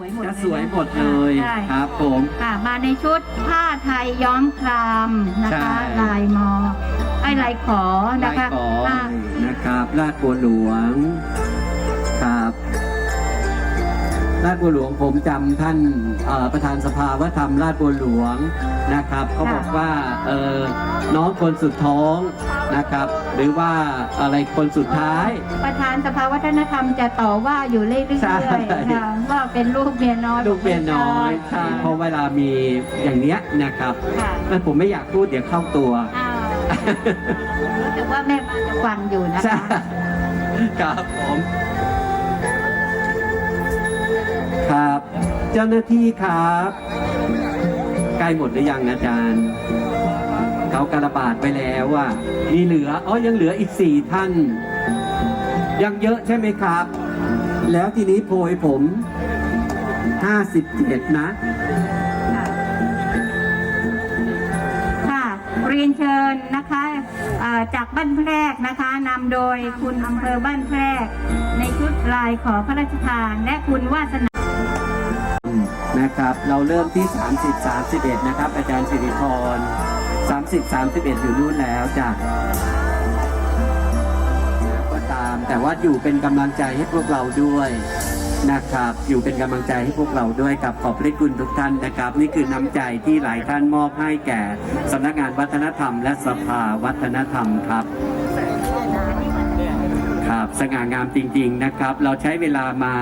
วยหมดจะเลยสวยหมดเลยใช่ครับผม ค่ะ มาในชุดผ้าไทยย้อมครามนะคะ ใช่ ลายมอไอ้ลายขอนะลายคะขอค่ะนะครับลาดบัวหลวงครับลาดบัวหลวงผมจำท่านเอ่อประธานสภาว่าทำลาดบัวหลวงนะครับเขาบอกว่าเออน้องคนสุดท้อง นะครับ หรือว่าอะไรคนสุดท้าย ประธานสภาวัฒนธรรมจะต่อว่าอยู่เรื่อยใช่ๆค่ะว่าเป็นลูกเมียน้อยลูกเมียน้อยใช่ค่ะเพราะเวลามีอย่างเนี้ยนะครับค่ะแล้วผมไม่อยากพูดเดี๋ยวเข้าตัว อ้าวรู้สึกว่าแม่บ้านจะฟังอยู่นะใช่คะ ครับผมครับ เจ้าหน้าที่ครับ ใกล้หมดหรือยังอาจารย์ เขากระบาดไปแล้วอะมีเหลืออ๋อยังเหลืออีกสี่ท่าน ยังเยอะใช่ไหมครับ แล้วทีนี้โพยผมห้าสิบเจ็ดนะ ค่ะ เรียนเชิญนะคะเอ่อจากบ้านแพรกนะคะนำโดยคุณอำเภอบ้านแพรก ในชุดลายขอพระราชทานและคุณวาสนา นะครับ เราเริ่มที่ 30 31 นะครับ อาจารย์สิริพร 30 31 อยู่นู่นแล้วจ้ะก็ตาม แต่ว่าอยู่เป็นกำลังใจให้พวกเราด้วยนะครับ อยู่เป็นกำลังใจให้พวกเราด้วยกับขอบพระคุณทุกท่านนะครับ นี่คือน้ำใจที่หลายท่านมอบให้แก่สำนักงานวัฒนธรรม และสภาวัฒนธรรมครับครับ สง่างามจริง ๆนะครับ เราใช้เวลามา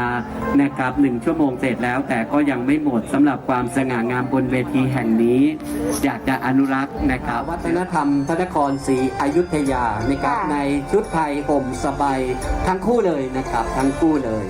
นะครับหนึ่งชั่วโมงเสร็จแล้ว แต่ก็ยังไม่หมดสำหรับความสง่างามบนเวทีแห่งนี้ อยากจะอนุรักษ์นะครับ วัฒนธรรมพระนครศรีอยุธยานะครับค่ะในชุดไทยห่มสบายทั้งคู่เลยนะครับ ทั้งคู่เลย